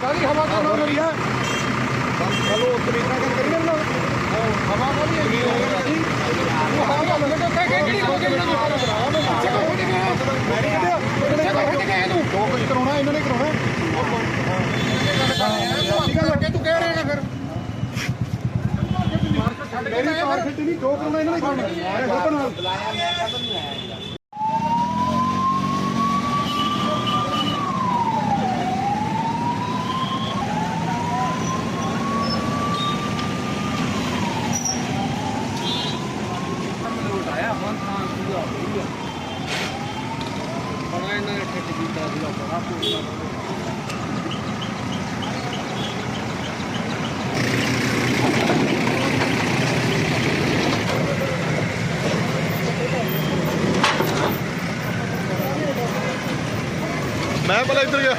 ਕਾਹਦੀ ਹਵਾ ਚੱਲ ਰਹੀ ਹੈ ਚਲੋ ਤਰੀਕਾ ਗੱਲ ਕਰੀਏ ਨਾ। ਹਵਾ ਕਾਹਦੀ ਹੈਗੀ। ਉਹ ਹਵਾ ਚੱਲ ਰਹੀ ਹੈ ਕਿਹੜੀ ਹੋ ਗਈ ਮੈਨੂੰ ਪਿੱਛੇ ਕੋ ਹਟ ਗਿਆ ਮੈਂ ਨਹੀਂ ਕੱਢਿਆ ਪਿੱਛੇ ਕੋ ਹਟ ਗਿਆ ਤੂੰ ਜੋ ਕੁਝ ਕਰਾਉਣਾ ਇਹਨਾਂ ਨੇ ਕਰਾਉਣਾ। ਤੂੰ ਕਹਿ ਰਿਹਾ ਨਾ ਫਿਰ। ਮੇਰੀ ਕਾਰ ਫਿੱਟ ਨਹੀਂ ਜੋ ਕਰਾਉਣਾ ਇਹਨਾਂ ਨੇ ਕਰਾਉਣਾ। ਮੇਰੇ ਹੁਕਮ ਨਾਲ ਇਹਨਾਂ ਨੇ ਠੱਟ ਕੀਤਾ ਸੀਗਾ ਬੜਾ ਪੂਰਾ ਮੈਂ ਪਹਿਲਾਂ ਇੱਧਰ ਗਿਆ।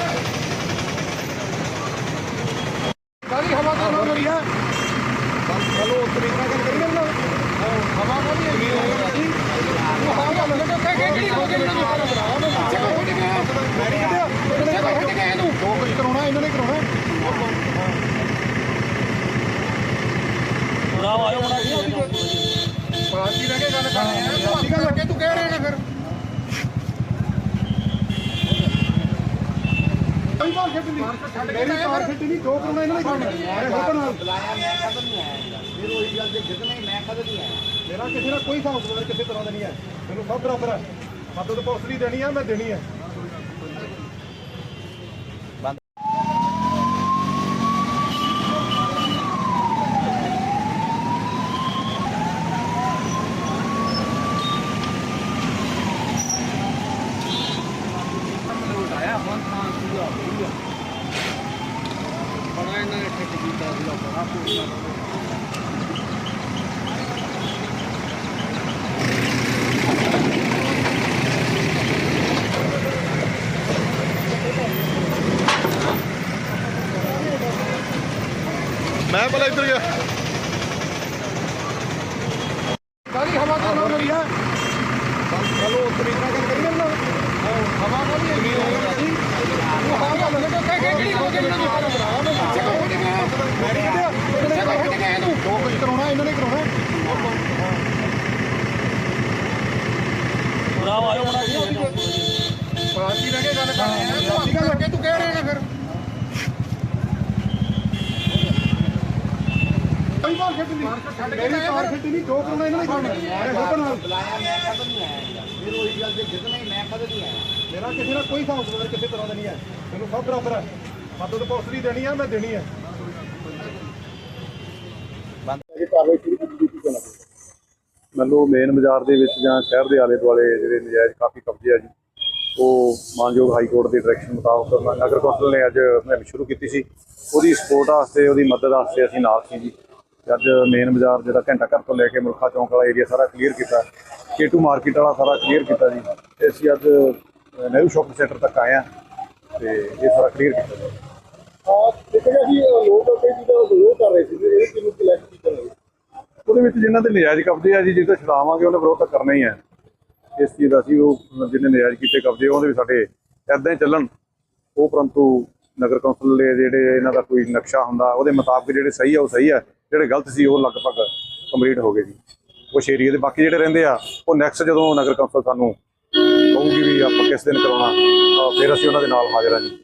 ਕਾਹਦੀ ਹਵਾ ਚੱਲ ਰਹੀ ਹੈ ਚਲੋ ਤਰੀਕਾ ਗੱਲ ਕਰੀਏ ਨਾ ਹਵਾ ਕਾਹਦੀ ਹੈਗੀ ਉਹ ਹਵਾ ਚੱਲ ਰਹੀ ਹੈ ਕਿਹੜੀ ਹੋ ਗਈ ਮੈਨੂੰ ਪਿੱਛੇ ਕੋ ਹਟ ਗਿਆ ਮੈਂ ਨਹੀਂ ਕੱਢਿਆ ਪਿੱਛੇ ਕੋ ਹਟ ਗਿਆ ਤੂੰ ਜੋ ਕੁਝ ਕਰਾਉਣਾ ਇਹਨਾਂ ਨੇ ਕਰਾਉਣਾ ਪਾਰਟੀ ਰਹਿ ਕੇ ਗੱਲ ਕਰ ਰਿਹਾ ਤੂੰ ਕਰਕੇ ਤੂੰ ਕਹਿ ਰਿਹਾ ਨਾ ਫਿਰ ਕੋਈ ਕਾਰ। ਫਿੱਟ ਨਹੀਂ ਮੇਰੀ ਕਾਰ ਫਿੱਟ ਨਹੀਂ ਜੋ ਕਰਾਉਣਾ ਇਹਨਾਂ ਨੇ ਕਰਾਉਣਾ ਮੇਰੇ ਹੁਕਮ ਨਾਲ ਫਿਰ ਉਹੀ ਗੱਲ ਜੇ ਜਿੱਦਣਾ ਹੀ ਮੈਂ ਕਦੇ ਨਹੀਂ ਆਇਆ ਮੇਰਾ ਕਿਸੇ ਨਾਲ ਕੋਈ ਹਿਸਾਬ ਕਿਤਾਬ ਕਿਸੇ ਤਰ੍ਹਾਂ ਦਾ ਨਹੀਂ ਹੈ ਮੈਨੂੰ ਸਭ ਬਰਾਬਰ ਹੈ ਮਦਦ ਪੁਲਿਸ ਦੀ ਦੇਣੀ ਹੈ ਮੈਂ ਦੇਣੀ ਹੈ ਇਹਨਾਂ ਨੇ ਠੱਟ ਕੀਤਾ ਸੀਗਾ ਬੜਾ ਪੂਰਾ ਮੈਂ ਪਹਿਲਾਂ ਇੱਧਰ ਗਿਆ। ਕਾਹਦੀ ਹਵਾ ਚੱਲ ਰਹੀ ਹੈ ਚਲੋ ਤਰੀਕਾ ਗੱਲ ਕਰੀਏ ਨਾ ਹਵਾ ਕਾਹਦੀ ਹੈਗੀ ਉਹ ਹਵਾ ਰਹੀ ਹੈ ਕਿਹੜੀ ਹੋ ਗਈ ਮੈਨੂੰ ਕੋਈ ਕਾਰ ਫਿੱਟ ਨਹੀਂ। ਮੇਰੀ ਕਾਰ ਫਿੱਟ ਨਹੀਂ। ਜੋ ਕਰਾਉਣਾ ਇਹਨਾਂ ਨੇ ਕਰਾਉਣਾ ਮੇਰੇ ਹੁਕਮ ਨਾਲ। ਬੁਲਾਇਆ ਮੈਂ ਕਦੇ ਨਹੀਂ ਆਇਆ ਫਿਰ ਉਹੀ ਗੱਲ ਜੇ ਜਿੱਦਣਾ ਹੀ ਮੈਂ ਕਦੇ ਨਹੀਂ ਆਇਆ। ਮੇਰਾ ਕਿਸੇ ਨਾਲ ਕੋਈ ਹਿਸਾਬ ਕਿਤਾਬ ਕਿਸੇ ਤਰ੍ਹਾਂ ਦਾ ਨਹੀਂ ਹੈ। ਮੈਨੂੰ ਸਭ ਬਰਾਬਰ ਹੈ। ਮਦਦ ਪੁਲਿਸ ਦੀ ਦੇਣੀ ਹੈ ਮੈਂ ਦੇਣੀ ਹੈ। ਮੈਨੂੰ ਮੇਨ ਬਾਜ਼ਾਰ ਦੇ ਵਿੱਚ ਜਾਂ ਸ਼ਹਿਰ ਦੇ ਆਲੇ ਦੁਆਲੇ ਜਿਹੜੇ ਨਜਾਇਜ਼ ਕਾਫੀ ਕਬਜ਼ੇ ਆ ਜੀ ਉਹ ਮਾਨਯੋਗ ਹਾਈ ਕੋਰਟ ਦੀ ਡਾਇਰੈਕਸ਼ਨ ਮੁਤਾਬਕ ਨਗਰ ਕੌਂਸਲ ਨੇ ਅੱਜ ਮੁਹਿੰਮ ਸ਼ੁਰੂ ਕੀਤੀ ਸੀ। ਉਹਦੀ ਸਪੋਰਟ ਵਾਸਤੇ ਉਹਦੀ ਮਦਦ ਵਾਸਤੇ ਅਸੀਂ ਨਾਲ ਸੀ ਜੀ। ਅੱਜ ਮੇਨ ਬਾਜ਼ਾਰ ਜਿਹੜਾ ਘੰਟਾ ਘਰ ਤੋਂ ਲੈ ਕੇ ਮੁਲਖਾ ਚੌਂਕ ਵਾਲਾ ਏਰੀਆ ਸਾਰਾ ਕਲੀਅਰ ਕੀਤਾ। ਕੇਟੂ ਮਾਰਕੀਟ ਵਾਲਾ ਸਾਰਾ ਕਲੀਅਰ ਕੀਤਾ ਜੀ। ਤੇ ਅਸੀਂ ਅੱਜ ਨਹਿਰੂ ਸ਼ਾਪਿੰਗ ਸੈਂਟਰ ਤੱਕ ਆਏ ਹਾਂ ਤੇ ਇਹ ਸਾਰਾ ਕਲੀਅਰ ਕੀਤਾ ਜੀ। ਹਾਂ ਦੇਖਿਆ ਜੀ ਲੋਕ ਕਈ ਚੀਜ਼ਾਂ ਦਾ ਵਿਰੋਧ ਕਰ ਰਹੇ ਸੀ ਇਹ ਕਿਹਨੂੰ ਸਿਲੈਕਟ ਕੀਤਾ ਉਹਦੇ ਵਿੱਚ ਜਿਨ੍ਹਾਂ ਦੇ ਨਜਾਇਜ਼ ਕਬਜ਼ੇ ਆ ਜੀ ਜਿੱਦਾਂ ਛਡਾਵਾਂਗੇ ਉਹਨੇ ਵਿਰੋਧ ਤਾਂ ਕਰਨਾ ਹੀ ਹੈ ਇਸ ਚੀਜ਼ ਦਾ ਅਸੀਂ ਉਹ ਜਿਹਨੇ ਨਜਾਇਜ਼ ਕੀਤੇ ਕਬਜ਼ੇ ਉਹਦੇ ਵੀ ਸਾਡੇ ਐਦਾਂ ਹੀ ਚੱਲਣ। ਉਹ ਪਰੰਤੂ ਨਗਰ ਕੌਂਸਲ ਦੇ ਜਿਹੜੇ ਇਹਨਾਂ ਦਾ ਕੋਈ ਨਕਸ਼ਾ ਹੁੰਦਾ, ਉਹਦੇ ਮੁਤਾਬਕ ਜਿਹੜੇ ਸਹੀ ਆ, ਉਹ ਸਹੀ ਆ, ਜਿਹੜੇ ਗਲਤ ਸੀ, ਉਹ ਲਗਭਗ ਕੰਪਲੀਟ ਹੋ ਗਏ ਜੀ। ਕੁਛ ਏਰੀਆ ਦੇ ਬਾਕੀ ਜਿਹੜੇ ਰਹਿੰਦੇ ਆ, ਉਹ ਨੈਕਸਟ ਜਦੋਂ ਨਗਰ ਕੌਂਸਲ ਸਾਨੂੰ ਕਹੂਗੀ ਵੀ ਆਪਾਂ ਕਿਸ ਦਿਨ ਕਰਾਉਣਾ, ਤਾਂ ਫਿਰ ਅਸੀਂ ਉਹਨਾਂ ਦੇ ਨਾਲ ਹਾਜ਼ਰ ਹਾਂ ਜੀ।